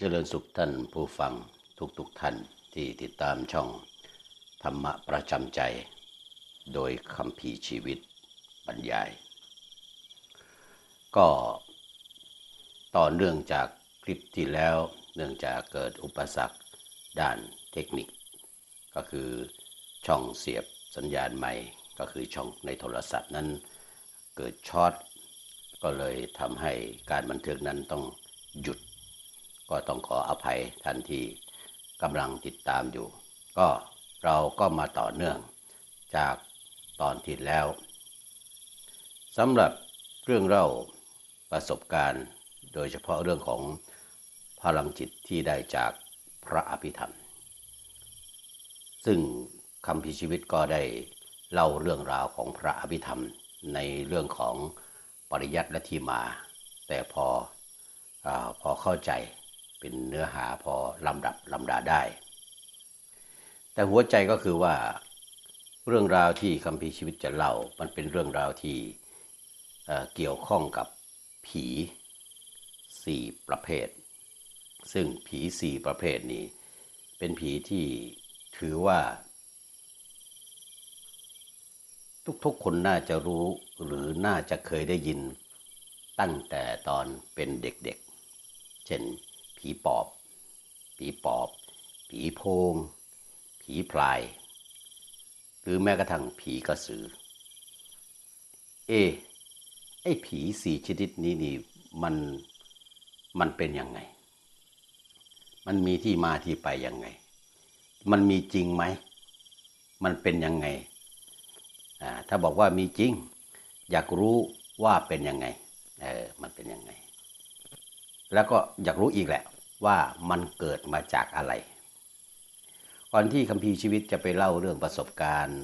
เจริญสุขท่านผู้ฟังทุกๆทท่านที่ติดตามช่องธรรมะประจำใจ โดยคำพีชีวิตบรรยาย ก็ต่อเนื่องจากคลิปที่แล้วเนื่องจากเกิดอุปสรรคด้านเทคนิค ก็คือช่องเสียบสัญญาณใหม่ก็คือช่องในโทรศัพท์นั้นเกิดช็อตก็เลยทำให้การบันทึกนั้นต้องหยุด ก็ต้องขออภัยท่านที่กำลังติดตามอยู่ ก็เราก็มาต่อเนื่องจากตอนที่แล้วสำหรับเรื่องเล่าประสบการณ์ โดยเฉพาะเรื่องของพลังจิตที่ได้จากพระอภิธรรม ซึ่งคำพิชีวิตก็ได้เล่าเรื่องราวของพระอภิธรรมในเรื่องของปริยัติและที่มา แต่พออพอเข้าใจ เป็นเนื้อหาพอลำดับลำดาได้ แต่หัวใจก็คือว่า เรื่องราวที่คำพีชีวิตจะเล่า มันเป็นเรื่องราวที่เเกี่ยวข้องกับผีสี่ประเภท ซึ่งผีสี่ประเภทนี้ เป็นผีที่ถือว่า ทุกๆคนน่าจะรู้หรือน่าจะเคยได้ยินตั้งแต่ตอนเป็นเด็กๆ เช่น ผีปอบ ผีปอบ ผีโพง ผีพลาย หรือแม้กระทั่งผีกระสือ เอ ไอ้ผีสี่ชนิดนี้นี่มันมันเป็นยังไง มันมีที่มาที่ไปยังไง มันมีจริงไหม มันเป็นยังไงอ่าถ้าบอกว่ามีจริง อยากรู้ว่าเป็นยังไง เออ มันเป็นยังไง แล้วก็อยากรู้อีกแหละ ว่ามันเกิดมาจากอะไร ก่อนที่คัมภีร์ชีวิตจะไปเล่าเรื่องประสบการณ์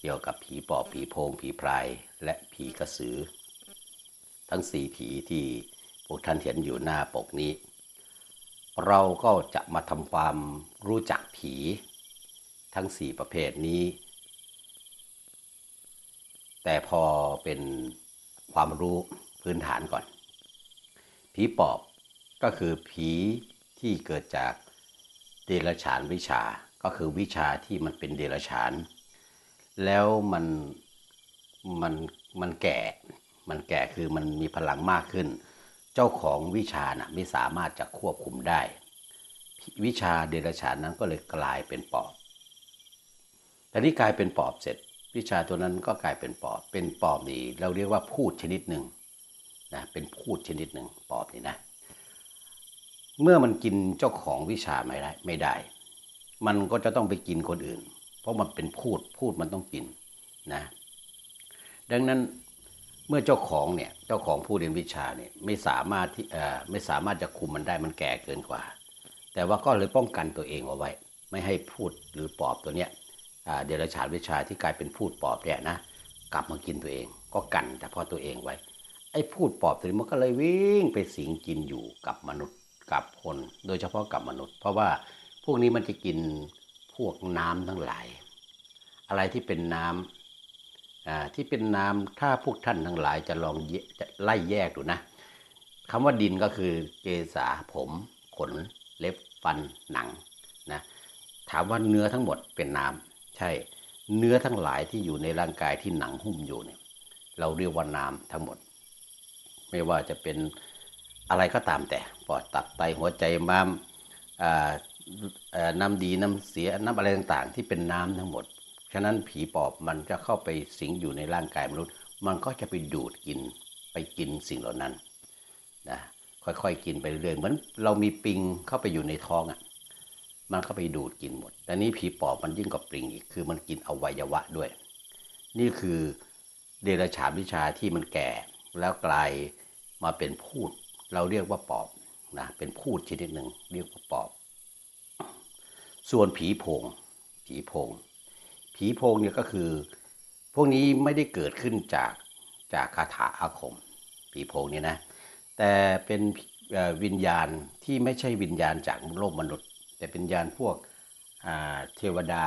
เกี่ยวกับผีปอบผีโพงผีพรายและผีกระสือ ทั้งสี่ผีที่พวกท่านเห็นอยู่หน้าปกนี้ เราก็จะมาทำความรู้จักผี ทั้งสี่ประเภทนี้ แต่พอเป็นความรู้พื้นฐานก่อน ผีปอบก็คือผี ที่เกิดจากเดรัจฉานวิชา ก็คือวิชาที่มันเป็นเดรัจฉาน แล้วมันมันมันแก่ มันแก่คือมันมีพลังมากขึ้น เจ้าของวิชาน่ะไม่สามารถจะควบคุมได้ วิชาเดรัจฉานนั้นก็เลยกลายเป็นปอบแต่นี่กลายเป็นปอบเสร็จ วิชาตัวนั้นก็กลายเป็นปอบ เป็นปอบนี่เราเรียกว่าพูดชนิดหนึ่งนะเป็นพูดชนิดหนึ่งปอบนี่นะ เมื่อมันกินเจ้าของวิชาไม่ได้ไม่ได้ มันก็จะต้องไปกินคนอื่น เพราะมันเป็นพูดพูดมันต้องกินนะดังนั้นเมื่อเจ้าของเนี่ยเจ้าของผู้เรียนวิชาเนี่ยไม่สามารถที่เอ่อไม่สามารถจะคุมมันได้มันแก่เกินกว่า แต่ว่าก็เลยป้องกันตัวเองเอาไว้ ไม่ให้พูดหรือปอบตัวเนี้ยเดรัจฉานวิชาที่กลายเป็นพูดปอบเนี่ยนะกลับมากินตัวเอง ก็กันเฉพาะตัวเองไว้ ไอ้พูดปอบตัวนี้มันก็เลยวิ่งไปสิงกินอยู่กับมนุษย์ กับคนโดยเฉพาะกับมนุษย์ เพราะว่าพวกนี้มันจะกินพวกน้ำทั้งหลาย อะไรที่เป็นน้ำอ่าที่เป็นน้ำถ้าพวกท่านทั้งหลายจะลองจะไล่แยกดูนะคำว่าดินก็คือเกษาผมขนเล็บฟันหนังนะถามว่าเนื้อทั้งหมดเป็นน้ำใช่ เนื้อทั้งหลายที่อยู่ในร่างกายที่หนังหุ้มอยู่เนี่ยเราเรียกว่าน้ำทั้งหมด ไม่ว่าจะเป็น อะไรก็ตามแต่ปอดตับไตหัวใจม้ามน้ำดีน้ำเสียน้ำอะไรต่างๆ ที่เป็นน้ำทั้งหมด ฉะนั้นผีปอบมันจะเข้าไปสิงอยู่ในร่างกายมนุษย์ มันก็จะไปดูดกินไปกินสิ่งเหล่านั้นนะค่อยๆกินไปเรื่อยๆเหมือนเรามีปิงเข้าไปอยู่ในท้องอะมันเข้าไปดูดกินหมดแต่นี้ผีปอบมันยิ่งกว่าปิงอีกคือมันกินอวัยวะด้วย นี่คือเดรัจฉานวิชาที่มันแก่แล้วกลายมาเป็นพูด เราเรียกว่าปอบนะเป็นพูดชนิดหนึ่งเรียกว่าปอบ ส่วนผีโพงผีโพงผีโพงเนี่ยก็คือ พวกนี้ไม่ได้เกิดขึ้นจากจากคาถาอาคม ผีโพงเนี่ยนะแต่เป็นวิญญาณที่ไม่ใช่วิญญาณจากโลกมนุษย์ แต่เป็นวิญญาณพวกเทวดา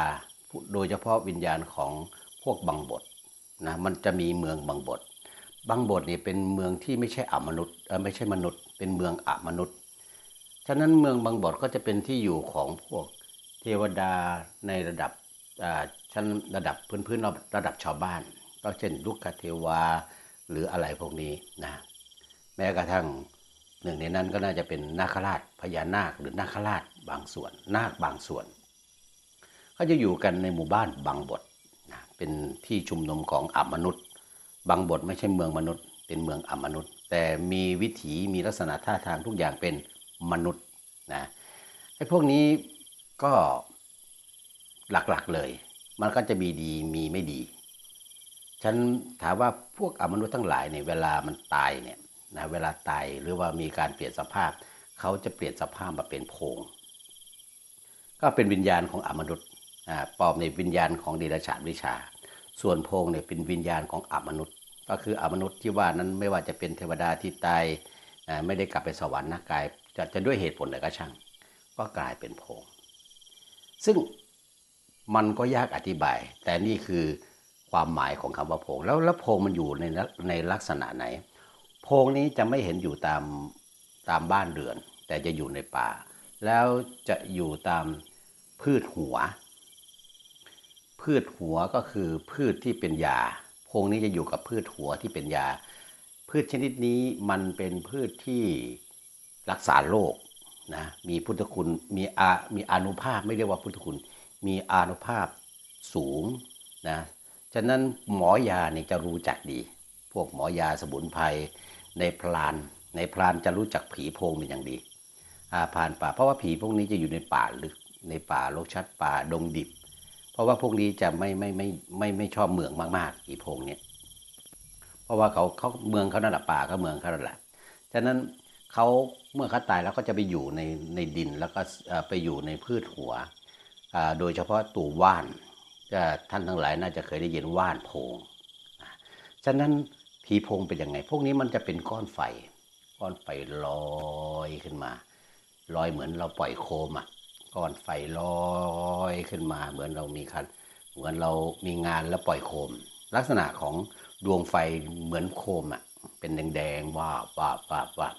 โดยเฉพาะวิญญาณของพวกบังบทนะมันจะมีเมืองบังบท บังบทเนี่ยเป็นเมืองที่ไม่ใช่อมนุษย์ไม่ใช่มนุษย์ เป็นเมืองอมนุษย์ฉะนั้นเมืองบางบดก็จะเป็นที่อยู่ของพวกเทวดาในระดับชั้นระดับพื้นพื้นๆระดับชาวบ้าน ก็เช่นลูกคเทวาหรืออะไรพวกนี้นะแม้กระทั่งหนึ่งในนั้นก็น่าจะเป็นนาคราชพญานาคหรือนาคราชบางส่วน นาคบางส่วนก็จะอยู่กันในหมู่บ้านบางบทนะเป็นที่ชุมนุมของอมนุษย์ บางบทไม่ใช่เมืองมนุษย์ เป็นเมืองอมนุษย์ แต่มีวิถีมีลักษณะท่าทางทุกอย่างเป็นมนุษย์นะไอ้พวกนี้ก็หลักๆเลย มันก็จะมีดีมีไม่ดี ฉันถามว่าพวกอมนุษย์ทั้งหลายเนี่ยเวลามันตายเนี่ยนะเวลาตายหรือว่ามีการเปลี่ยนสภาพ เขาจะเปลี่ยนสภาพมาเป็นโพงก็เป็นวิญญาณของอมนุษย์อ่าปอบในวิญญาณของเดรัจฉานวิชา ส่วนโพงเนี่ยเป็นวิญญาณของอมนุษย์ ก็คืออมนุษย์ที่ว่านั้นไม่ว่าจะเป็นเทวดาที่ตายไม่ได้กลับไปสวรรค์นะกายจะจะด้วยเหตุผลใดก็ช่าง ก็กลายเป็นโพง ซึ่งมันก็ยากอธิบาย แต่นี่คือความหมายของคำว่าโพง แล้วแล้วโพงมันอยู่ในในลักษณะไหน โพงนี้จะไม่เห็นอยู่ตามตามบ้านเรือน แต่จะอยู่ในป่า แล้วจะอยู่ตามพืชหัว พืชหัวก็คือพืชที่เป็นยาโพงนี้จะอยู่กับพืชหัวที่เป็นยา พืชชนิดนี้มันเป็นพืชที่รักษาโรคนะมีพุทธคุณมีอามีอนุภาพไม่เรียกว่าพุทธคุณ มีอนุภาพสูงนะฉะนั้นหมอยาเนี่ยจะรู้จักดี พวกหมอยาสมุนไพรในพราน ในพรานจะรู้จักผีโพงเป็นอย่างดีอาผ่านป่าเพราะว่าผีพวกนี้จะอยู่ในป่าลึกในป่าโลกชัดป่าดงดิบ เพราะว่าพวกนี้จะไม่ไม่ไม่ไม่ไม่ชอบเมืองมากๆผีพงเนี่ยเพราะว่าเขาเขาเมืองเขานั่นแหละป่าเขาเมืองเขานั่นแหละฉะนั้นเขาเมื่อเขาตายแล้วก็จะไปอยู่ในในดินแล้วก็ไปอยู่ในพืชหัว โดยเฉพาะตู่ว่านท่านทั้งหลายน่าจะเคยได้ยินว่านโพงฉะนั้นผีโพงเป็นยังไง พวกนี้มันจะเป็นก้อนไฟ ก้อนไฟลอยขึ้นมา ลอยเหมือนเราปล่อยโคมอะ ก้อนไฟลอยขึ้นมา เหมือนเรามีคันเหมือนเรามีงานแล้วปล่อยโคม ลักษณะของดวงไฟเหมือนโคมอะเป็นแดงๆว่าบว่าบว่าบว่าบ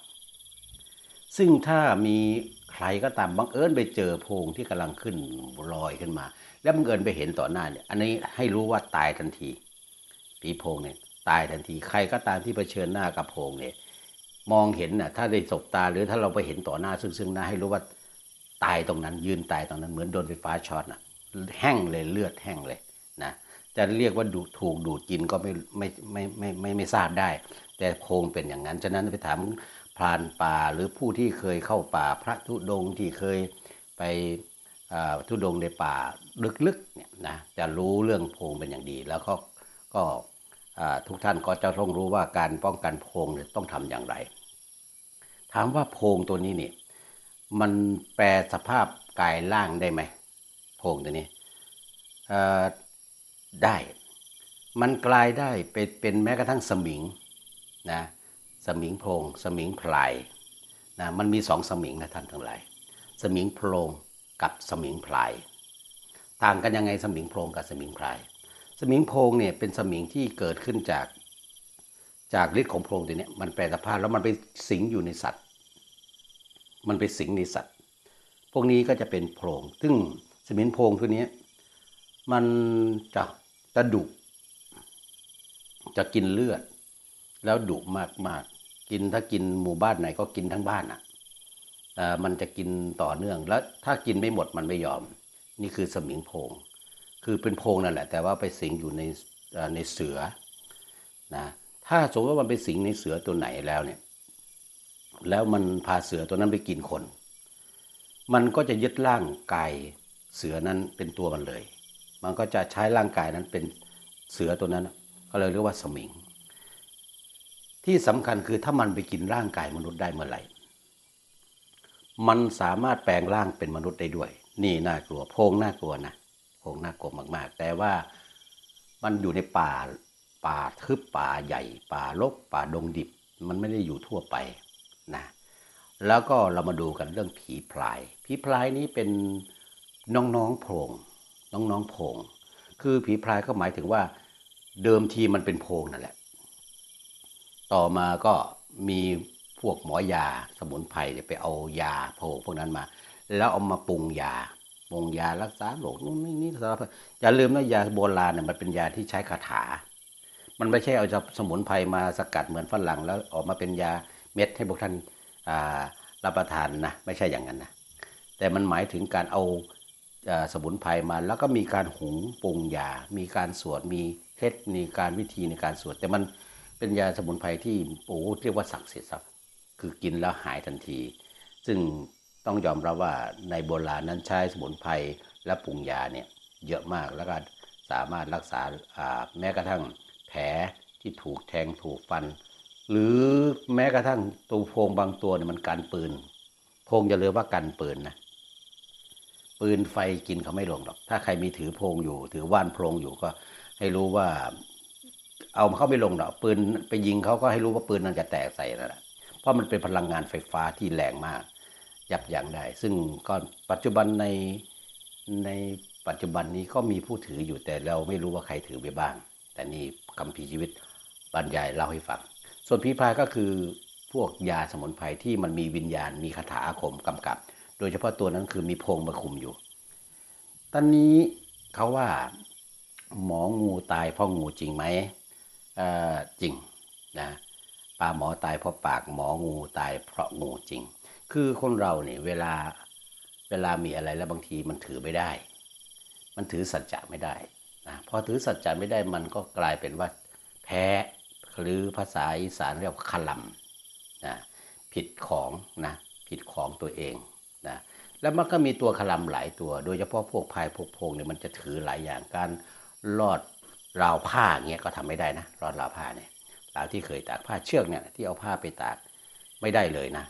ซึ่งถ้ามีใครก็ตามบังเอิญไปเจอโพงที่กำลังขึ้นลอยขึ้นมา แล้วบังเอิญไปเห็นต่อหน้าเนี่ย อันนี้ให้รู้ว่าตายทันทีผีโพงเนี่ยตายทันทีใครก็ตามที่เผชิญหน้ากับโพงเนี่ยมองเห็นน่ะถ้าได้สบตาหรือถ้าเราไปเห็นต่อหน้าซึ่งซึ่งหน้าให้รู้ว่า ตายตรงนั้น ยืนตายตรงนั้นเหมือนโดนไฟฟ้าช็อตน่ะแห้งเลยเลือดแห้งเลยนะจะเรียกว่าดูถูกดูดกินก็ไม่ไม่ไม่ไม่ไม่ไม่ทราบได้ แต่โคงเป็นอย่างนั้นฉะนั้นไปถามพรานป่าหรือผู้ที่เคยเข้าป่าพระธุดงที่เคยไปอ่าธุดงในป่าลึกๆเนี่ยนะจะรู้เรื่องโพงเป็นอย่างดี แล้วก็ก็ทุกท่านก็จะต้องรู้ว่าการป้องกันโพงเนี่ยต้องทำอย่างไร ถามว่าโพงตัวนี้เนี่ย มันแปลสภาพกายล่างได้ไหมโพงตัวนี้ได้ มันกลายได้เป็นเป็นแม้กระทั่งสมิงนะสมิงโพงสมิงพลายนะมันมีสองสมิงนะท่านทั้งหลาย สมิงโพงกับสมิงพลาย ต่างกันยังไงสมิงโพงกับสมิงพลาย สมิงโพงเนี่ยเป็นสมิงที่เกิดขึ้นจาก จากฤทธิ์ของโพงตัวนี้มันแปลสภาพแล้วมันไปสิงอยู่ในสัตว์ มันไปสิงในสัตว์ พวกนี้ก็จะเป็นโพรง ซึ่งสมิงโพรงตัวนี้ มันจะจะดุจะกินเลือด แล้วดุมากมากกินถ้ากินหมู่บ้านไหนก็กินทั้งบ้านอะเอ่มันจะกินต่อเนื่อง แล้วถ้ากินไม่หมดมันไม่ยอม นี่คือสมิงโพง คือเป็นโพงนั่นแหละ แต่ว่าไปสิงอยู่ในในเสือนะถ้าสมมติว่ามันไปสิงในเสือตัวไหนแล้วเนี่ย แล้วมันพาเสือตัวนั้นไปกินคน มันก็จะยึดร่างกายเสือนั้นเป็นตัวมันเลย มันก็จะใช้ร่างกายนั้นเป็นเสือตัวนั้นก็เลยเรียกว่าสมิง ที่สำคัญคือถ้ามันไปกินร่างกายมนุษย์ได้เมื่อไหร่ มันสามารถแปลงร่างเป็นมนุษย์ได้ด้วย นี่น่ากลัวโพงน่ากลัวนะโพงน่ากลัวมากๆ แต่ว่ามันอยู่ในป่าป่าทึบป่าใหญ่ ป่ารกป่าดงดิบ มันไม่ได้อยู่ทั่วไป นะแล้วก็เรามาดูกันเรื่องผีพลาย ผีพลายนี้เป็นน้องๆโพรงน้องๆโพรงคือผีพลายก็หมายถึงว่าเดิมทีมันเป็นโพรงนั่นแหละ ต่อมาก็มีพวกหมอยาสมุนไพรไปเอายาโพวกพวกนั้นมา แล้วเอามาปรุงยาปรุงยารักษาโรคนู่นนี่นี่สารพัดอย่าลืมนะยาโบราณเนี่ยมันเป็นยาที่ใช้คาถา มันไม่ใช่เอาสมุนไพรมาสกัดเหมือนฝรั่งแล้วออกมาเป็นยา เม็ดให้พวกท่านารับประทานนะไม่ใช่อย่างนั้นนะแต่มันหมายถึงการเอาอ่อสมุนไพรมา แล้วก็มีการหุงปรุงยา มีการสวดมีเทคนิคการวิธีในการสวดแต่มันเป็นยาสมุนไพรที่โอ้เรียกว่าศักดิ์สิทธิ์ครับคือกินแล้วหายทันที ซึ่งต้องยอมรับว่าในโบราณนั้นใช้สมุนไพรและปรุงยาเนี่ยเยอะมากแล้วก็สามารถรักษาาแม้กระทั่งแผลที่ถูกแทงถูกฟัน หรือแม้กระทั่งตัวโพงบางตัวเนี่ยมันกันปืน โพรงจะเลือว่ากันปืนนะปืนไฟกินเขาไม่ลงหรอก ถ้าใครมีถือโพงอยู่ ถือว่านโพงอยู่ก็ ให้รู้ว่า เอาเข้าไม่ลงหรอกปืนไปยิงเขาก็ให้รู้ว่าปืนนั้นจะแตกใส่นั่นแหละเพราะมันเป็นพลังงานไฟฟ้าที่แรงมาก ยับยั้งได้ ซึ่งก็ปัจจุบันในในปัจจุบันนี้ก็มีผู้ถืออยู่แต่เราไม่รู้ว่าใครถือไปบ้าง แต่นี่คำพีชีวิตบรรยายเล่าให้ฟัง ส่วนผีพรายก็คือพวกยาสมุนไพรที่มันมีวิญญาณมีคาถาอาคมกำกับ โดยเฉพาะตัวนั้นคือมีพงมาคุมอยู่ ตอนนี้เขาว่าหมองูตายเพราะงูจริงไหมอ่อจริงนะปลาหมอตายเพราะปากหมองูตายเพราะงูจริง คือคนเราเนี่ยเวลาเวลามีอะไรแล้วบางทีมันถือไม่ได้ มันถือสัจจะไม่ได้นะพอถือสัจจะไม่ได้มันก็กลายเป็นว่าแพ้ หรือภาษาอีสานเรียกว่าขลำนะผิดของนะผิดของตัวเองนะแล้วมันก็มีตัวขลำหลายตัว โดยเฉพาะพวกพายพวกพงเนี่ยมันจะถือหลายอย่างการลอดราวผ้าเงี้ยก็ทำไม่ได้นะรอดราวผ้าเนี่ยราวที่เคยตากผ้าเชือกเนี่ยที่เอาผ้าไปตากไม่ได้เลยนะ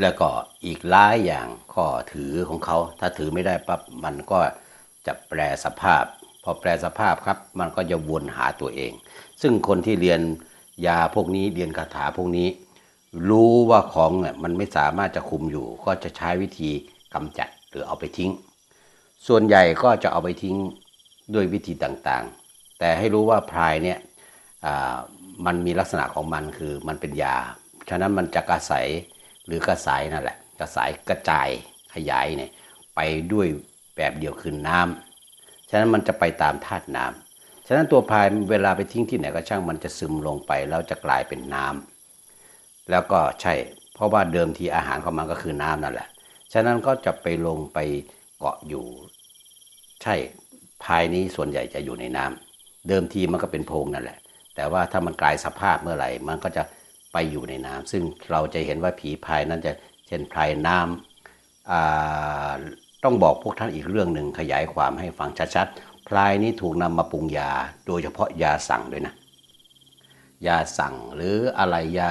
แล้วก็อีกหลายอย่างข้อถือของเขา ถ้าถือไม่ได้ปั๊บมันก็จะแปลสภาพ อแปลสภาพครับ มันก็จะวนหาตัวเอง ซึ่งคนที่เรียนยาพวกนี้เรียนคาถาพวกนี้ รู้ว่าของเนี่ยมันไม่สามารถจะคุมอยู่ ก็จะใช้วิธีกำจัดหรือเอาไปทิ้ง ส่วนใหญ่ก็จะเอาไปทิ้งด้วยวิธีต่างๆ แต่ให้รู้ว่าพรายเนี่ยมันมีลักษณะของมันคือมันเป็นยา ฉะนั้นมันจะกระสายหรือกระสายนั่นแหละ กระสายกระจายขยายเนี่ยไปด้วยแบบเดียวคือน้ำ ฉะนั้นมันจะไปตามธาตุน้ำฉะนั้นตัวพายเวลาไปทิ้งที่ไหนก็ช่างมันจะซึมลงไปแล้วจะกลายเป็นน้ำแล้วก็ใช่ เพราะว่าเดิมทีอาหารของมันก็คือน้ำนั่นแหละ ฉะนั้นก็จะไปลงไปเกาะอยู่ ใช่ภายนี้ส่วนใหญ่จะอยู่ในน้ำเดิมทีมันก็เป็นโพรงนั่นแหละ แต่ว่าถ้ามันกลายสภาพเมื่อไหร่ มันก็จะไปอยู่ในน้ำซึ่งเราจะเห็นว่าผีพายนั้นจะเช่นพายน้ำอ่า ต้องบอกพวกท่านอีกเรื่องหนึ่งขยายความให้ฟังชัดๆ พลายนี้ถูกนำมาปรุงยา โดยเฉพาะยาสั่งด้วยนะ ยาสั่งหรืออะไรยา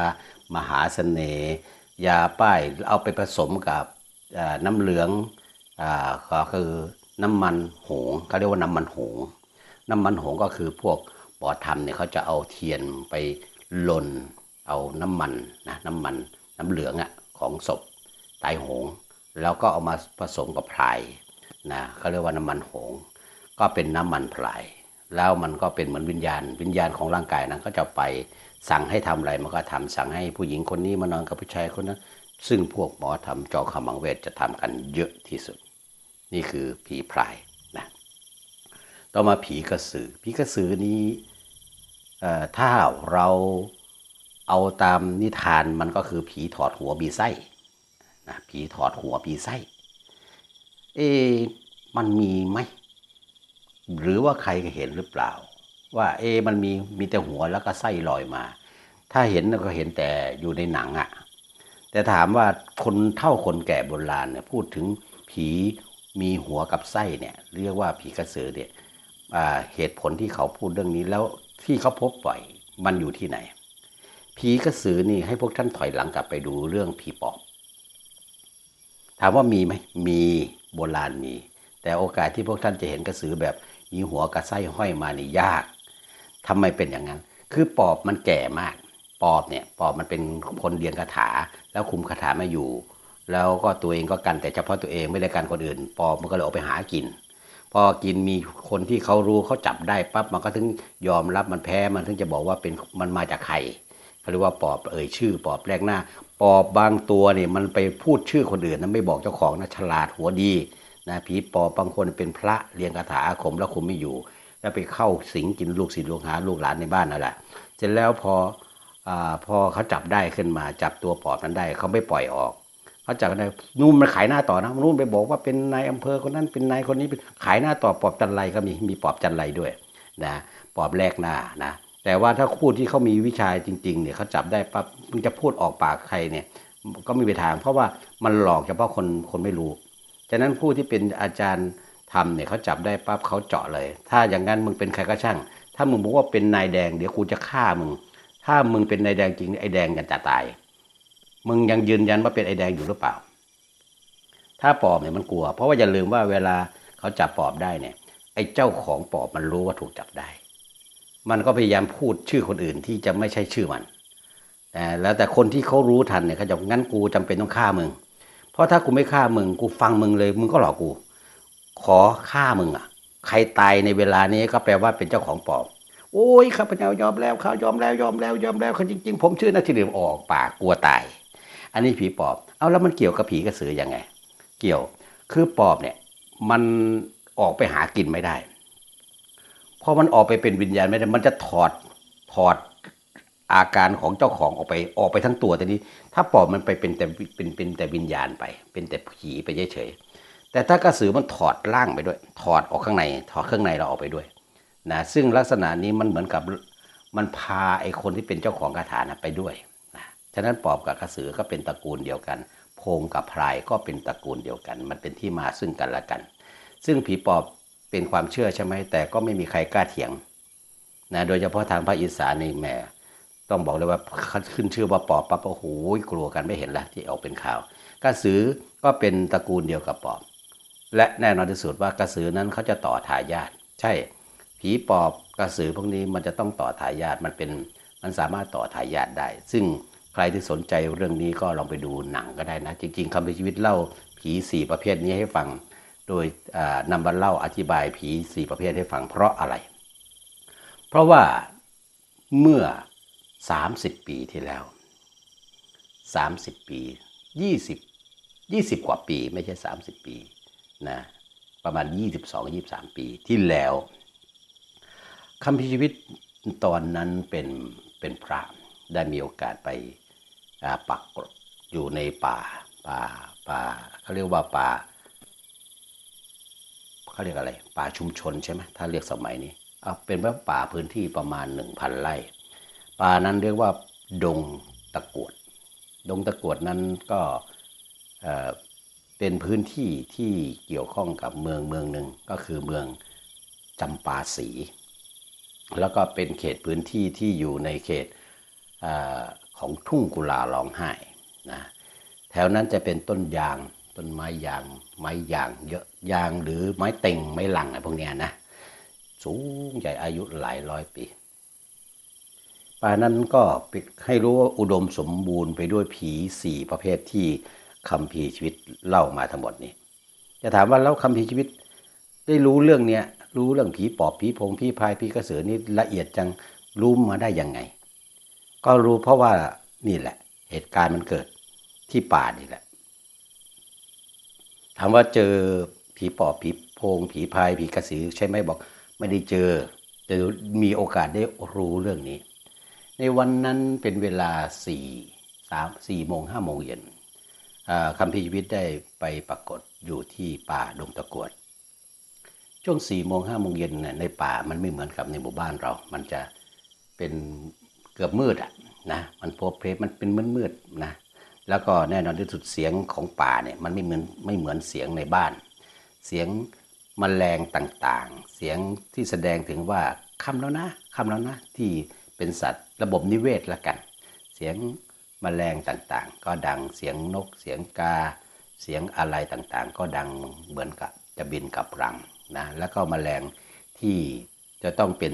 มหาเสน่ห์ยาป้ายเอาไปผสมกับน้ำเหลืองอ่าก็คือน้ำมันหงเขาเรียกว่าน้ำมันหง น้ำมันหงก็คือพวกปอธรรมเนี่ยเขาจะเอาเทียนไปลนเอาน้ำมันนะน้ำมันน้ำเหลืองอะ่ะของศพตายหง แล้วก็เอามาผสมกับพรายนะเขาเรียกว่าน้ำมันหง ก็เป็นน้ำมันพราย แล้วมันก็เป็นเหมือนวิญญาณ วิญญาณของร่างกายนั้นก็จะไปสั่งให้ทำอะไรมันก็ทำสั่งให้ผู้หญิงคนนี้มานอนกับผู้ชายคนนั้น ซึ่งพวกหมอทำจอขมังเวทจะทำกันเยอะที่สุด นี่คือผีพรายนะต่อมาผีกระสือ ผีกระสือนี้ถ้าเราเอาตามนิทานมันก็คือผีถอดหัวบีไส้ ผีถอดหัวบีไส้ เอ๊มันมีไหม หรือว่าใครเห็นหรือเปล่า ว่า เอ๊มันมีมีแต่หัวแล้วก็ไส้ลอยมา ถ้าเห็นก็เห็นแต่อยู่ในหนังอะแต่ถามว่าคนเท่าคนแก่โบราณเนี่ยพูดถึงผีมีหัวกับไส้เนี่ย เรียกว่าผีกระสือเนี่ยเหตุผลที่เขาพูดเรื่องนี้แล้วที่เขาพบบ่อยมันอยู่ที่ไหน ผีกระสือนี่ให้พวกท่านถอยหลังกลับไปดูเรื่องผีปอบ ถามว่ามีไหมมีโบราณมี แต่โอกาสที่พวกท่านจะเห็นกระสือแบบมีหัวกับไส้ห้อยมานี่ยากทำไมเป็นอย่างนั้น คือปอบมันแก่มาก ปอบเนี่ยปอบมันเป็นคนเรียนคาถา แล้วคุมคาถาไม่อยู่ แล้วก็ตัวเองก็กันแต่เฉพาะตัวเองไม่ได้กันคนอื่น ปอบมันก็เลยออกไปหากิน พอกินมีคนที่เขารู้เขาจับได้ปั๊บมันก็ถึงยอมรับมันแพ้มันถึงจะบอกว่าเป็นมันมาจากใครเขาเรียกว่าปอบเอ่ยชื่อ ปอบแรกหน้า ปอบบางตัวเนี่ยมันไปพูดชื่อคนอื่นนะไม่บอกเจ้าของนะฉลาดหัวดีนะผีปอบบางคนเป็นพระเรียนคาถาอาคมแล้วคุมไม่อยู่ แล้วไปเข้าสิงกินลูกศิษย์ลูกหาลูกหลานในบ้านนั่นแหละเสร็จแล้วพออาพอเขาจับได้ขึ้นมาจับตัวปอบนั้นได้เขาไม่ปล่อยออกเขาจับได้นู่นมันขายหน้าต่อนะนู่นไปบอกว่าเป็นนายอำเภอคนนั้นเป็นนายคนนี้เป็นขายหน้าต่อปอบจันไรก็มีมีปอบจันไรด้วยนะปอบแรกหน้านะ แต่ว่าถ้าคู่ที่เขามีวิชาจริงๆเนี่ยเขาจับได้ปั๊บมึงจะพูดออกปากใครเนี่ย ก็ไม่มีทาง เพราะว่ามันหลอกเฉพาะคนคนไม่รู้ฉะนั้นผู้ที่เป็นอาจารย์ทำเนี่ยเขาจับได้ปั๊บเขาเจาะเลย ถ้าอย่างนั้นมึงเป็นใครก็ช่าง ถ้ามึงบอกว่าเป็นนายแดงเดี๋ยวกูจะฆ่ามึง ถ้ามึงเป็นนายแดงจริงไอ้แดงกันจะตาย มึงยังยืนยันว่าเป็นไอ้แดงอยู่หรือเปล่า ถ้าปอบเนี่ยมันกลัว เพราะว่าอย่าลืมว่าเวลาเขาจับปอบได้เนี่ย ไอ้เจ้าของปอบมันรู้ว่าถูกจับได้ มันก็พยายามพูดชื่อคนอื่นที่จะไม่ใช่ชื่อมันแต่แล้วแต่คนที่เขารู้ทันเนี่ยเขาจะงั้นกูจำเป็นต้องฆ่ามึง เพราะถ้ากูไม่ฆ่ามึงกูฟังมึงเลย มึงก็หลอกกู ขอฆ่ามึงอะ ใครตายในเวลานี้ก็แปลว่าเป็นเจ้าของปอบโอ้ยข้าพเจ้ายอมแล้วเขายอมแล้วยอมแล้วยอมแล้วเขาจริง ๆ ผมชื่อนาทีเหลือออกปากกลัวตาย อันนี้ผีปอบ เอาแล้วมันเกี่ยวกับผีกระสือยังไง เกี่ยว คือปอบเนี่ย มันออกไปหากินไม่ได้ พอมันออกไปเป็นวิญญาณไม่ได้มันจะถอดถอดอาการของเจ้าของออกไปออกไปทั้งตัวแต่นี้ ถ้าปอบมันไปเป็นแต่เป็นเป็นแต่วิญญาณไป เป็นแต่ผีไปเฉยๆแต่ถ้ากระสือมันถอดร่างไปด้วย ถอดออกข้างใน ถอดเครื่องในเราออกไปด้วยนะซึ่งลักษณะนี้มันเหมือนกับมันพาไอ้คนที่เป็นเจ้าของคาถานะไปด้วยนะฉะนั้นปอบกับกระสือก็เป็นตระกูลเดียวกัน โพงกับพรายก็เป็นตระกูลเดียวกัน มันเป็นที่มาซึ่งกันและกัน ซึ่งผีปอบ เป็นความเชื่อใช่ไหมแต่ก็ไม่มีใครกล้าเถียงนะโดยเฉพาะทางภาคอีสานนี่แหมต้องบอกเลยว่าขึ้นชื่อว่าปอบปั๊บโอ้โหกลัวกันไม่เห็นละที่ออกเป็นข่าวกระสือก็เป็นตระกูลเดียวกับปอบ และแน่นอนที่สุดว่ากระสือนั้นเขาจะต่อทายาทใช่ ผีปอบกระสือพวกนี้มันจะต้องต่อทายาทมันเป็นมันสามารถต่อทายาทได้ ซึ่งใครที่สนใจเรื่องนี้ก็ลองไปดูหนังก็ได้นะ จริงๆคำพิชีวิตเล่าผีสี่ประเภทนี้ให้ฟัง โดยนำมาเล่าอธิบายผีสี่ประเภทให้ฟังเพราะอะไร เพราะว่าเมื่อ 30 ปีที่แล้ว 30 ปี 20 20 กว่าปีไม่ใช่ 30 ปีนะประมาณ 22-23 ปีที่แล้วคำพิชีวิตตอนนั้นเป็นเป็นพระได้มีโอกาสไปปักกรดอยู่ในป่าป่าป่าเขาเรียกว่าป่า เขาเรียกอะไร ป่าชุมชนใช่ไหมถ้าเรียกสมัยนี้เอาเป็นว่าป่าพื้นที่ประมาณหนึ่งพันไร่ ป่านั้นเรียกว่าดงตะกวด ดงตะกวดนั้นก็เป็นพื้นที่ที่เกี่ยวข้องกับเมืองเมืองหนึ่งก็คือเมืองจำปาสี แล้วก็เป็นเขตพื้นที่ที่อยู่ในเขตอของทุ่งกุลาร้องไห้นะแถวนั้นจะเป็นต้นยาง ต้นไม้ยางไม้ยางเยอะ ยางหรือไม้เต็งไม้หลังอะไรพวกเนี้ยนะสูงใหญ่อายุหลายร้อยปีป่านั้นก็ให้รู้ว่าอุดมสมบูรณ์ไปด้วยผีสี่ประเภทที่คำพีชีวิตเล่ามาทั้งหมดนี้ จะถามว่าแล้วคำพีชีวิต ได้รู้เรื่องเนี้ยรู้เรื่องผีปอบผีพงผีพายผีกระสือนี่ละเอียดจังรู้มาได้ยังไง ก็รู้เพราะว่านี่แหละ เหตุการณ์มันเกิดที่ป่านี่แหละถามว่าเจอ ผีปอบผีโพงผีพายผีกระสือใช่ไหมบอก ไม่ได้เจอ แต่มีโอกาสได้รู้เรื่องนี้ ในวันนั้นเป็นเวลาสี่สามสี่โมงห้าโมงเย็นคำพีชีวิตได้ไปปรากฏอยู่ที่ป่าดงตะกวด ช่วงสี่โมงห้าโมงเย็นในป่ามันไม่เหมือนกับในหมู่บ้านเรา มันจะเป็นเกือบมืดอะนะมันโพเพมันเป็นมืดมืดนะแล้วก็แน่นอนที่สุดเสียงของป่าเนี่ยมันไม่เหมือนไม่เหมือนเสียงในบ้าน เสียงมแมลงต่างๆ เสียงที่แสดงถึงว่าคำแล้วนะคำแล้วนะที่เป็นสัตว์ระบบนิเวศละกัน เสียงมแมลงต่างๆ ก็ดังเสียงนก เสียงกา เสียงอะไรต่างๆ ก็ดังเหมือนกับจะบินกับรังนะแล้วก็มแมลงที่จะต้องเป็น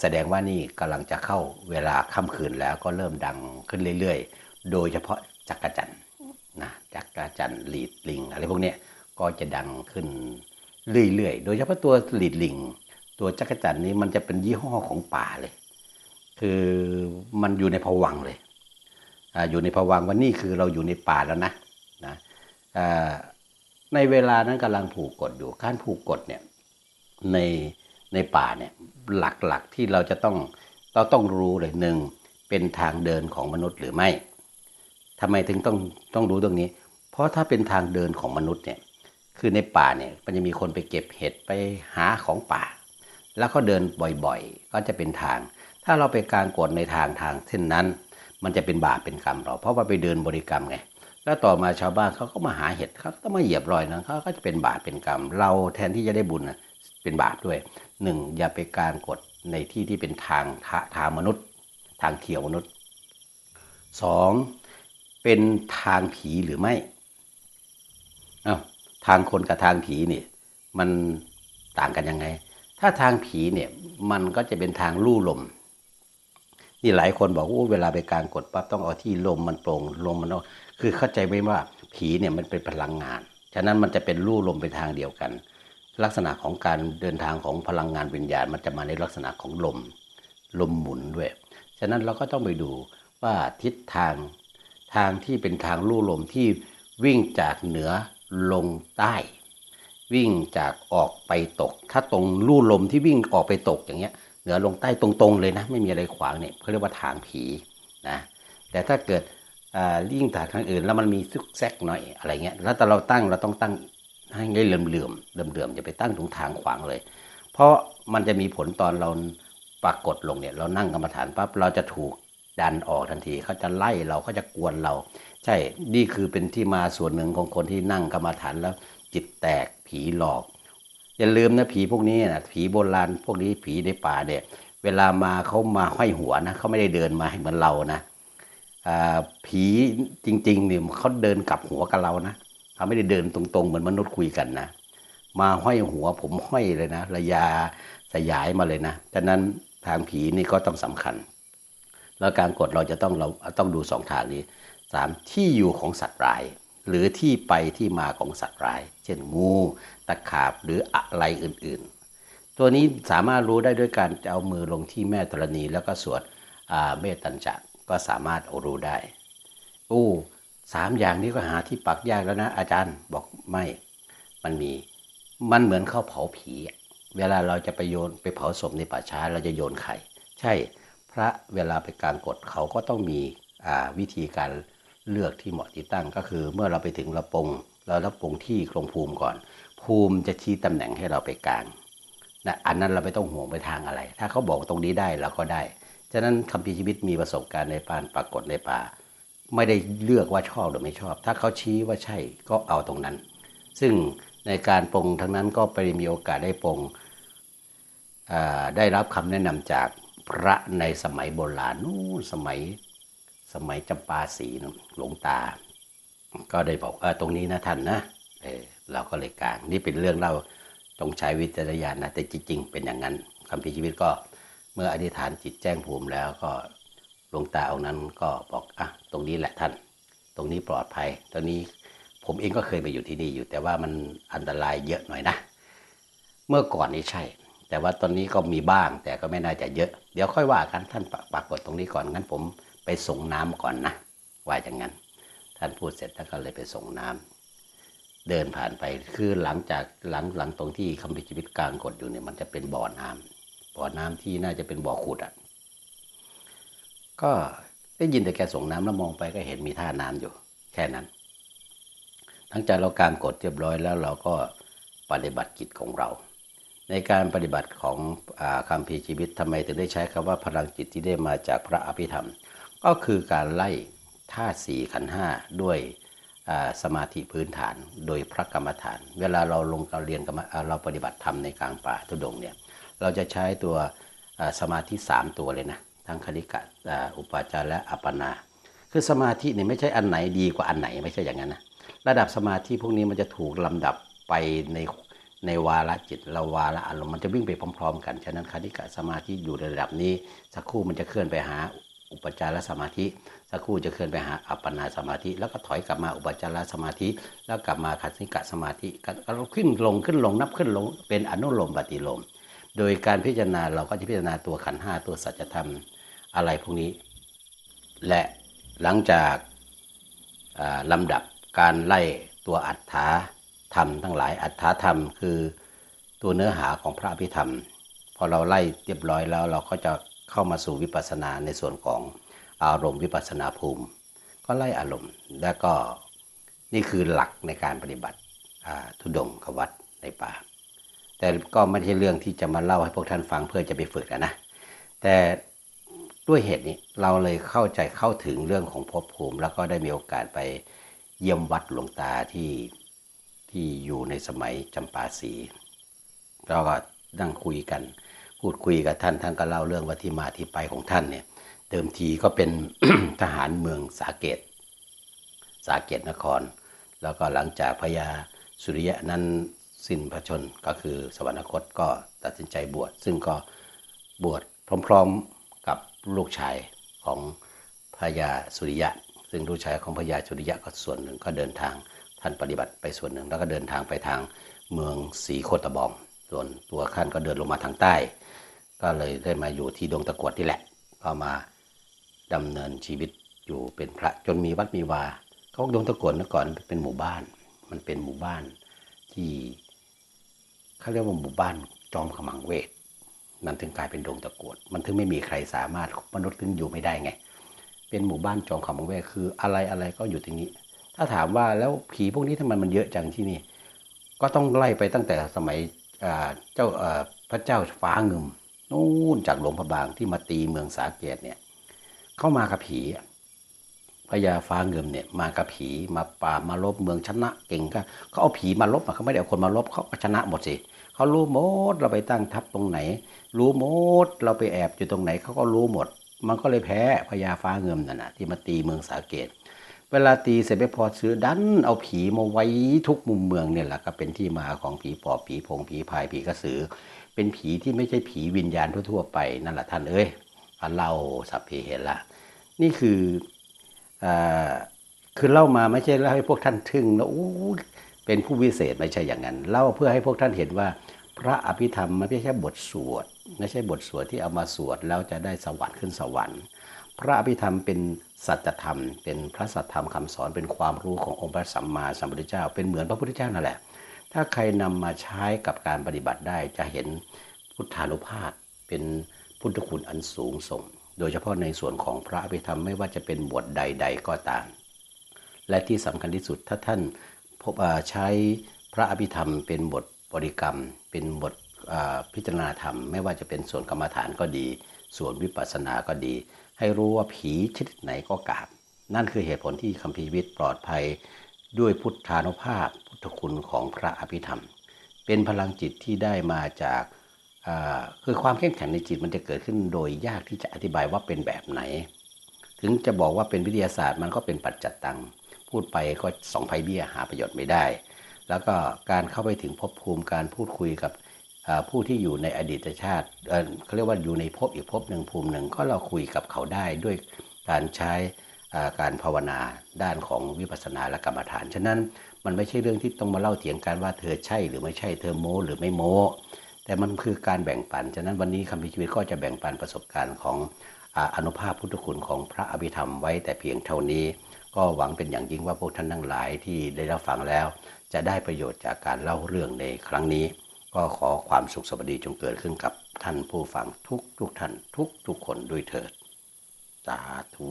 แสดงว่านี่กำลังจะเข้าเวลาค่ำคืนแล้วก็เริ่มดังขึ้นเรื่อยๆ โดยเฉพาะจักรจันนะจักรจันหลีดลิงอะไรพวกนี้ ก็จะดังขึ้นเรื่อยๆ โดยเฉพาะตัวลีดลิง ตัวจักรจันนี้มันจะเป็นยี่ห้อของป่าเลย คือมันอยู่ในภวังเลยออยู่ในภวังว่านี่คือเราอยู่ในป่าแล้วนะนะในเวลานั้นกำลังผูกกฎอยู่การผูกกฎเนี่ยในในป่าเนี่ยหลักๆที่เราจะต้องเราต้องรู้เลยหนึ่งเป็นทางเดินของมนุษย์หรือไม่ทำไมถึงต้องต้องรู้ตรงนี้ เพราะถ้าเป็นทางเดินของมนุษย์เนี่ย คือในป่าเนี่ยมันจะมีคนไปเก็บเห็ดไปหาของป่า แล้วเขาเดินบ่อยๆ ก็จะเป็นทาง ถ้าเราไปกางกฎในทางทางเช่นนั้น มันจะเป็นบาปเป็นกรรมเรา เพราะว่าไปเดินบริกรรมไงแล้วต่อมาชาวบ้านเขาก็มาหาเห็ดเขาก็ต้องมาเหยียบรอยนั้นเขาก็จะเป็นบาปเป็นกรรม เราแทนที่จะได้บุญนะเป็นบาปด้วยหนึ่งอย่าไปกางกฎในที่ที่เป็นทางทาทางมนุษย์ ทางเที่ยวมนุษย์สองเป็นทางผีหรือไม่อ้าว ทางคนกับทางผีเนี่ยมันต่างกันยังไง ถ้าทางผีเนี่ยมันก็จะเป็นทางลู่ลม นี่หลายคนบอกว่าเวลาไปการกดปั๊บต้องเอาที่ลมมันโปร่งลมมันออกคือเข้าใจไหมว่าผีเนี่ยมันเป็นพลังงาน ฉะนั้นมันจะเป็นลู่ลมเป็นทางเดียวกัน ลักษณะของการเดินทางของพลังงานวิญญาณ มันจะมาในลักษณะของลม ลมหมุนด้วย ฉะนั้นเราก็ต้องไปดูว่าทิศทางทางที่เป็นทางลู่ลมที่วิ่งจากเหนือ ลงใต้ วิ่งจากออกไปตก ถ้าตรงลู่ลมที่วิ่งออกไปตกอย่างเงี้ยเหนือลงใต้ตรงๆเลยนะ ไม่มีอะไรขวางเนี่ยเขาเรียกว่าทางผีนะแต่ถ้าเกิดอ่ายิ่งทางทางอื่นแล้วมันมีซุกแซกหน่อยอะไรเงี้ยแล้วแต่เราตั้งเราต้องตั้งให้ได้เหลื่อมเหลื่อมเหลื่อมเหลื่อมอย่าไปตั้งตรงทางขวางเลย เพราะมันจะมีผลตอนเราปรากฏลงเนี่ย เรานั่งกรรมฐานปั๊บเราจะถูก ดันออกทันทีเขาจะไล่เราเขาจะกวนเรา ใช่นี่คือเป็นที่มาส่วนหนึ่งของคนที่นั่งกรรมฐานแล้ว จิตแตกผีหลอก อย่าลืมนะผีพวกนี้นะผีโบราณพวกนี้ผีในป่าเนี่ยเวลามาเขามาห้อยหัวนะเขาไม่ได้เดินมาเหมือนเรานะผีจริงๆเนี่ยเขาเดินกลับหัวกับเรานะเขาไม่ได้เดินตรงๆ เหมือนมนุษย์คุยกันนะมาห้อยหัวผมห้อยเลยนะ ระยาสยายมาเลยนะฉะนั้นทางผีนี่ก็ต้องสำคัญ แล้วการกดเราจะต้องเราต้องดูสองทางนี้สามที่อยู่ของสัตว์ร้าย หรือที่ไปที่มาของสัตว์ร้าย เช่นงูตะขาบหรืออะไรอื่นๆ ตัวนี้สามารถรู้ได้ด้วยการจะเอามือลงที่แม่ธรณี แล้วก็สวดเมตตัญจะก็สามารถรู้ได้โอ้สามอย่างนี้ก็หาที่ปักยากแล้วนะ อาจารย์บอกไม่มันมีมันเหมือนเข้าเผาผี เวลาเราจะไปโยนไปเผาศพในป่าช้าเราจะโยนไข่ ใช่ พระเวลาไปกลางกฎเขาก็ต้องมีวิธีการเลือกที่เหมาะที่ตั้งก็คือ เมื่อเราไปถึงเราปงเรารับปงที่กรงภูมิก่อน ภูมิจะชี้ตำแหน่งให้เราไปกลางนะอันนั้นเราไม่ต้องห่วงไปทางอะไร ถ้าเขาบอกตรงนี้ได้เราก็ได้ฉะนั้นคำพีร์ชีวิตมีประสบการณ์ในป่านปรากฏในป่า ไม่ได้เลือกว่าชอบหรือไม่ชอบ ถ้าเขาชี้ว่าใช่ก็เอาตรงนั้น ซึ่งในการปรงทั้งนั้นก็ไปมีโอกาสได้ปรงได้รับคำแนะนำจาก พระในสมัยโบราณนู้นสมัยสมัยจำปาสีนหลวงตา ก็ได้บอกเออตรงนี้นะท่านนะเออเราก็เลยกลาง นี่เป็นเรื่องเล่าต้องใช้วิจารณญาณนะแต่จริง ๆ เป็นอย่างนั้นคำพิชีวิตก็เมื่ออธิษฐานจิตแจ้งภูมิแล้วก็หลวงตาองค์นั้นก็บอกอะตรงนี้แหละท่าน ตรงนี้ปลอดภัย ตอนนี้ผมเองก็เคยไปอยู่ที่นี่อยู่ แต่ว่ามันอันตรายเยอะหน่อยนะ เมื่อก่อนนี้ใช่ แต่ว่าตอนนี้ก็มีบ้างแต่ก็ไม่น่าจะเยอะ เดี๋ยวค่อยว่ากันท่านปรากฏตรงนี้ก่อนงั้นผมไปส่งน้ำก่อนนะว่าอย่างนั้น ท่านพูดเสร็จท่านก็เลยไปส่งน้ำเดินผ่านไปคือหลังจากหลังหลังตรงที่คำพิชีวิตกลางกดอยู่เนี่ยมันจะเป็นบ่อน้ำบ่อน้ำที่น่าจะเป็นบ่อขุดอะก็ได้ยินแต่แกส่งน้ำแล้วมองไปก็เห็นมีท่าน้ำอยู่ แค่นั้นหลังจากเราการกดเรียบร้อยแล้วเราก็ปฏิบัติกิจของเรา ในการปฏิบัติของอคำพีชีวิตทำไมถึงได้ใช้คำว่าพลังจิตที่ได้มาจากพระอภิธรรม ก็คือการไล่ธาตุสี่ขันห้าด้วยสมาธิพื้นฐานโดยพระกรรมฐาน เวลาเราลงเราเรียนกรรมเราปฏิบัติธรรมในกลางป่าทุดงเนี่ยเราจะใช้ตัวสมาธิสามตัวเลยนะทั้งคณิกะอุปาจารและอัปปนา คือสมาธิเนี่ยไม่ใช่อันไหนดีกว่าอันไหนไม่ใช่อย่างนั้นนะระดับสมาธิพวกนี้มันจะถูกลำดับไปใน ในวาระจิตเราวาระอารมณ์มันจะวิ่งไปพร้อม ๆ กัน ฉะนั้นคณิกะสมาธิอยู่ในระดับนี้ สักครู่มันจะเคลื่อนไปหาอุปจารสมาธิ สักครู่จะเคลื่อนไปหาอัปปนาสมาธิ แล้วก็ถอยกลับมาอุปจารสมาธิ แล้วกลับมาคณิกะสมาธิก็เราขึ้นลงขึ้นลงนับขึ้นลงเป็นอนุโลมปฏิโลม โดยการพิจารณาเราก็จะพิจารณาตัวขันห้าตัวสัจธรรมอะไรพวกนี้ และหลังจากลำดับการไล่ตัวอัฏฐา ธรรมทั้งหลายอัฏฐธรรม คือตัวเนื้อหาของพระอภิธรรม พอเราไล่เรียบร้อยแล้วเราก็จะเข้ามาสู่วิปัสสนาในส่วนของอารมณ์วิปัสสนาภูมิ ก็ไล่อารมณ์แล้วก็นี่คือหลักในการปฏิบัติทุดงควัดในป่า แต่ก็ไม่ใช่เรื่องที่จะมาเล่าให้พวกท่านฟังเพื่อจะไปฝึกนะ แต่ด้วยเหตุนี้เราเลยเข้าใจเข้าถึงเรื่องของภพภูมิ แล้วก็ได้มีโอกาสไปเยี่ยมวัดหลวงตาที่ ที่อยู่ในสมัยจำปาสีเราก็นั่งคุยกัน พูดคุยกับท่านท่านก็เล่าเรื่องว่าที่มาที่ไปของท่านเนี่ยเดิมทีก็เป็นทหารเมืองสาเกต สาเกตนคร แล้วก็หลังจากพญาสุริยะนั้นสิ้นพระชนก็คือสวรรคตก็ตัดสินใจบวช ซึ่งก็บวชพร้อมๆกับลูกชายของพญาสุริยะ ซึ่งลูกชายของพญาสุริยะก็ส่วนหนึ่งก็เดินทาง ท่านปฏิบัติไปส่วนหนึ่ง แล้วก็เดินทางไปทางเมืองศรีโคตบอง ส่วนตัวท่านก็เดินลงมาทางใต้ ก็เลยได้มาอยู่ที่ดงตะกวดนี่แหละ ก็มาดำเนินชีวิตอยู่เป็นพระจนมีวัดมีวาเขาดงตะกวดเมื่อก่อนเป็นหมู่บ้าน มันเป็นหมู่บ้านที่เขาเรียกว่าหมู่บ้านจอมขมังเวทมันถึงกลายเป็นดงตะกวด มันถึงไม่มีใครสามารถมนุษย์ถึงอยู่ไม่ได้ไง เป็นหมู่บ้านจอมขมังเวทคืออะไรอะไรก็อยู่ตรงนี้ ถ้าถามว่าแล้วผีพวกนี้ทำไมมันเยอะจังที่นี่ ก็ต้องไล่ไปตั้งแต่สมัยเจ้าพระเจ้าฟ้าเงิมนู่นจากหลวงพระบางที่มาตีเมืองสาเกตเนี่ยเข้ามากับผีอะพญาฟ้าเงิมเนี่ยมากับผีมาป่าบมาลบเมืองชนะเก่งก็เขาเอาผีมาลบเขาไม่ได้เอาคนมาลบเขาก็ชนะหมดสิเขารู้หมดเราไปตั้งทัพตรงไหน รู้หมดเราไปแอบอยู่ตรงไหนเขาก็รู้หมด มันก็เลยแพ้พญาฟ้าเงิมนั่นนะที่มาตีเมืองสาเกต เวลาตีเสร็จไม่พอซื้อดันเอาผีมาไว้ทุกมุมเมืองเนี่ยแหละก็เป็นที่มาของผีปอบผีพงผีพายผีกระสือ เป็นผีที่ไม่ใช่ผีวิญญาณทั่วๆไปนั่นแหละท่านเอ้ยเล่าสัพเพเหระนี่คืออ่าคือเล่ามาไม่ใช่เล่าให้พวกท่านทึ่งแล้วอู้เป็นผู้วิเศษไม่ใช่อย่างนั้นเล่าเพื่อให้พวกท่านเห็นว่าพระอภิธรรมมันไม่ใช่บทสวด ไม่ใช่บทสวดที่เอามาสวดแล้วจะได้สวรรค์ขึ้นสวรรค์ พระอภิธรรมเป็น สัจธรรม เป็นพระสัจธรรมคำสอนเป็นความรู้ขององค์พระสัมมาสัมพุทธเจ้า เป็นเหมือนพระพุทธเจ้านั่นแหละ ถ้าใครนำมาใช้กับการปฏิบัติได้จะเห็นพุทธานุภาพเป็นพุทธคุณอันสูงส่ง โดยเฉพาะในส่วนของพระอภิธรรมไม่ว่าจะเป็นบทใด ๆ ก็ตาม และที่สำคัญที่สุดถ้าท่านพบใช้พระอภิธรรมเป็นบทบริกรรม เป็นบทพิจารณาธรรม ไม่ว่าจะเป็นส่วนกรรมฐานก็ดี ส่วนวิปัสสนาก็ดี ให้รู้ว่าผีชนิดไหนก็กาบนั่นคือเหตุผลที่คัมภีร์วิทย์ปลอดภัย ด้วยพุทธานุภาพ พุทธคุณของพระอภิธรรม เป็นพลังจิตที่ได้มาจากคือความเข้มแข็งในจิตมันจะเกิดขึ้นโดยยากที่จะอธิบายว่าเป็นแบบไหน ถึงจะบอกว่าเป็นวิทยาศาสตร์มันก็เป็นปัจจัตตัง พูดไปก็สองไพเบี้ยหาประโยชน์ไม่ได้ แล้วก็การเข้าไปถึงภพภูมิการพูดคุยกับ ผู้ที่อยู่ในอดีตชาติเขาเรียกว่าอยู่ในภพอีกภพหนึ่งภูมิหนึ่งก็เราคุยกับเขาได้ด้วยการใช้การภาวนาด้านของวิปัสสนาและกรรมฐาน ฉะนั้นมันไม่ใช่เรื่องที่ต้องมาเล่าเถียงกันว่าเธอใช่หรือไม่ใช่เธอโม้หรือไม่โม้ แต่มันคือการแบ่งปัน ฉะนั้นวันนี้คำพิชีวิตก็จะแบ่งปันประสบการณ์ของอ่าอนุภาพพุทธคุณของพระอภิธรรมไว้แต่เพียงเท่านี้ ก็หวังเป็นอย่างยิ่งว่าพวกท่านทั้งหลายที่ได้รับฟังแล้ว จะได้ประโยชน์จากการเล่าเรื่องในครั้งนี้ ก็ขอความสุขสวัสดีจงเกิดขึ้นกับท่านผู้ฟังทุกทุกท่านทุกทุกคนด้วยเถิด สาธุ